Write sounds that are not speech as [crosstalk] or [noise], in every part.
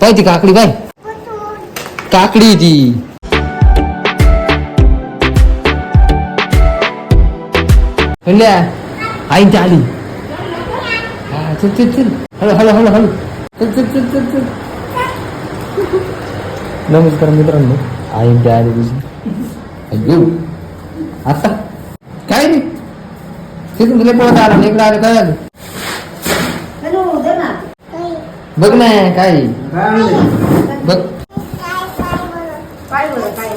पाय ती काकडी पाय काकडी ती. म्हणल्या आई ती आली. हा, चल चल चल. हळू हळू हळू हळू. चल चल चल चल चल. नमस्कार मित्रांनो. आई ते आली तुझी. अय्यो. आता? काय नाही तिथून तुला पळत आला इकडे आलं काय आलं हॅलो दे ना बघ ना काय? बघ. काय बरं काय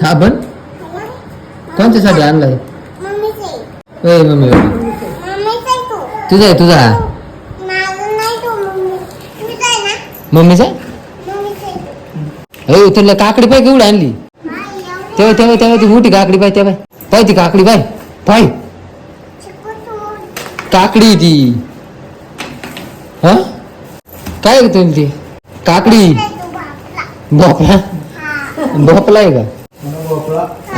साबण कोणत्यासाठी आणलाय? ए मम्मी तुझा आहे तुझा. मम्मीचा? अरे तुला काकडी पाय केवढी आणली? तेव्हा तेव्हा तेव्हा ती मोठी काकडी पाय तेव्हा. पाय ती काकडी पाय. पाय. काकडी ती. हा? काय तुम्ही ती काकडी. भोपळा. भोपळा आहे का?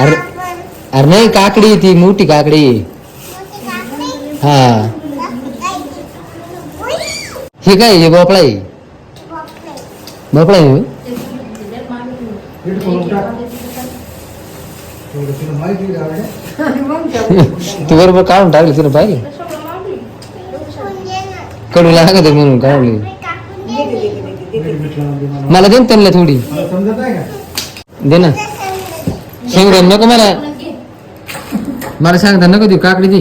अरे अरे नाही काकडी ती मोठी काकडी. हा. हे काय हे भोपळा आहे? भोपळा आहे? तू बरोबर काढून टाकली तुला पाहिजे कडू लागत म्हणून काढली मला दे ना त्यांना थोडी। दे ना शेंगड्या नको मला। मला सांगता नको ती काकडी दे।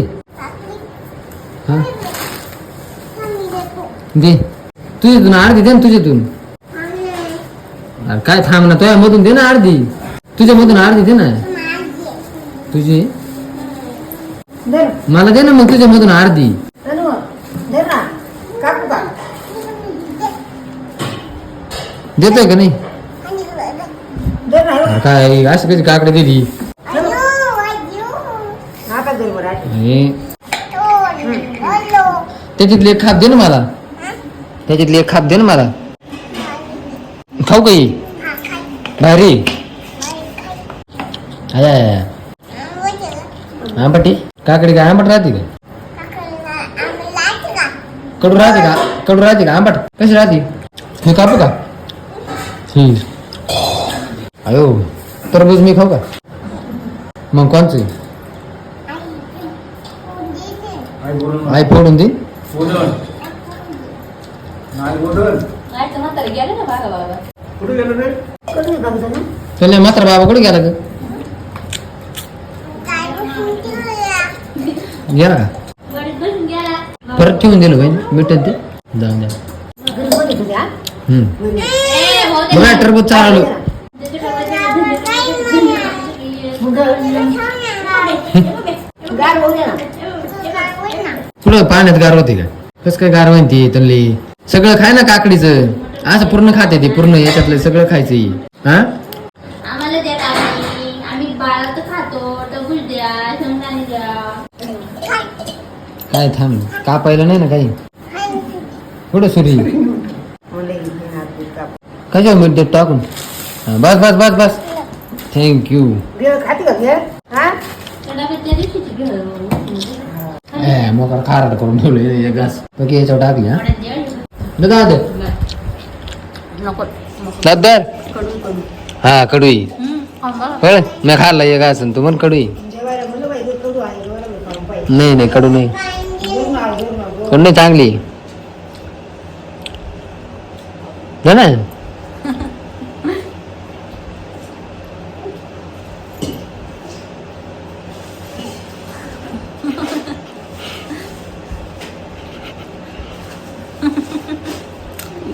हा? दे। तुझ्यातून अर्धी दे ना तुझ्यातून। अरे काय थांब ना तुझ्या मधून दे ना अर्धी तुझ्या मधून अर्धी दे ना। तुझी. मला दे ना मग तुझ्या मधून अर्धी देतोय का नाही? अरे काय अशी कशी काकडी दिली. हे, त्याच्यातली एक खाप दे ना मला. त्याच्यातली एक खाप दे ना मला. खाऊ काही भारी. आया आया आंबटी काकडी काय आंबट राहते का? कडू राहते का? कडू राहते का? आंबट. कशी राहते? मी कापू का? ही अयो तरबूज मी खाऊ का मग कोणचं आई फोडून दे कधी त्याला मात्र बाबा कुठे गेला गेला का परत ठेवून दिलं बहीण मिठत ते जाऊन द्या बघा टरबूज चालू. कुठं पाण्यात गार होते का? कस काय गार म्हणते तल्ली? सगळं खाय ना काकडीचं. असं पूर्ण खाते ते पूर्ण याच्यातलं सगळं खायचं हा. काय थांब. कापायला नाही ना काही? कुठं सुरी म्हणले की हे हात बीत काप. कशा मीठ देत टाकून? हा, बस बस बस बस. थँक्यू भेळ खाते का भेळ हा? मी मोकार खाराट करून ठेवले घास. बाकी याच्यावर टाकली हा. दे नको दादर. कडून कडून हा कडूई. कळ मी खाल्ला ये घास तू म्हण कडूई जेवायला म्हणलं बाई दूध कडू आहे जेवायला मी खाऊन पाहिजे नाही नाही कडू नाही. कडू नाही चांगली ना ना.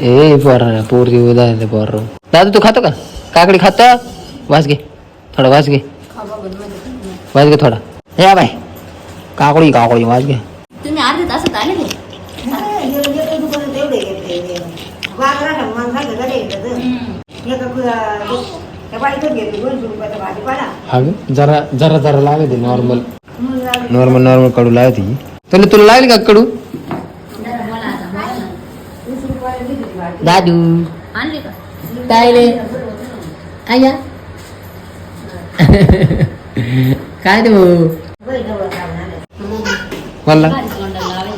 ए पोर पोरगी उदा पोर. दादू तू खातो का? काकडी खातो? वास घे. थोडा वास घे. वास घे थोडा. या बाय काकडी काकडी वास घे. तुम्ही अर्ध्या तासात आले ते. जरा जरा जरा लागते नॉर्मल नॉर्मल नॉर्मल कडू लागते तुला तुला लागली का कडू? दादू आणले का काय रे आया काय तोंडाला लावायला.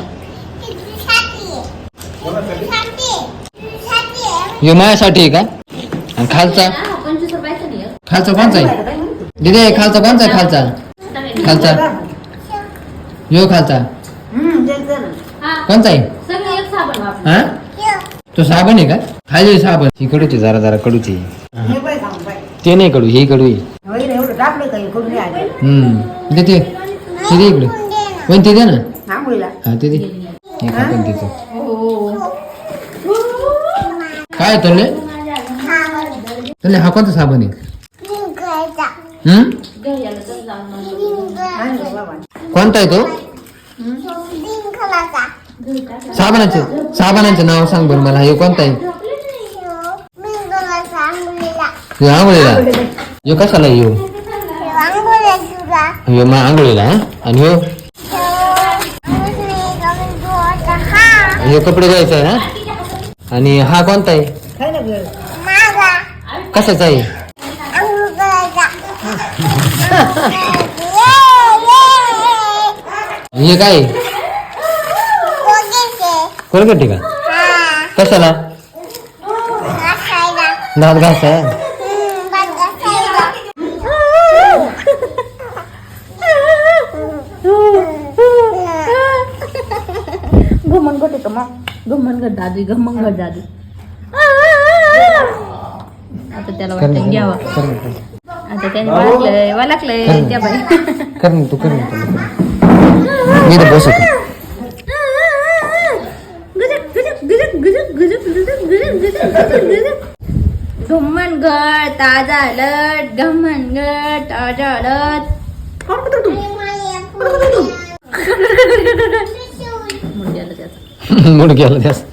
यो माझ्यासाठी का आणि खालचा खालचा कोणचा आहे दिदे खालचा कोणचा आहे खालचा खालचा यो खालचा. हा कोणचा आहे हा तो साबण आहे का? खाली साबण. ही कडूची जरा जरा कडूची. हे. ते नाही कडू ही कडू. हम्म. दे ते दे इकडे. पण ते दे ना. हा ते दे. हे खा पण तिचं. हो काय तोले तोले हा कोणता साबण आहे? हम्म. कोणता आहे तो? साबणाचं साबणाचं नाव सांग बरं मला. हे कोणता आहे? हे आंघोळीला. यो कशाला यो यो मग आंघोळीला हा? आणि हो? हे कपडे घ्यायचं आहे हा? आणि हा कोणता आहे? कशाचा आहे? हे काय आहे? कोलगेट आहे का कशाला दात घासाय घमन घट येतो मग घमन घट दादी घमन घट दादी आता त्याला वाटतं घ्यावं आता त्याने वाटलंय वाटलंय त्या बाई कर ना तू कर ना त्याला. मी तर बसतो अलट मुलग्याला त्याचा [laughs] मुडक्याला जास्त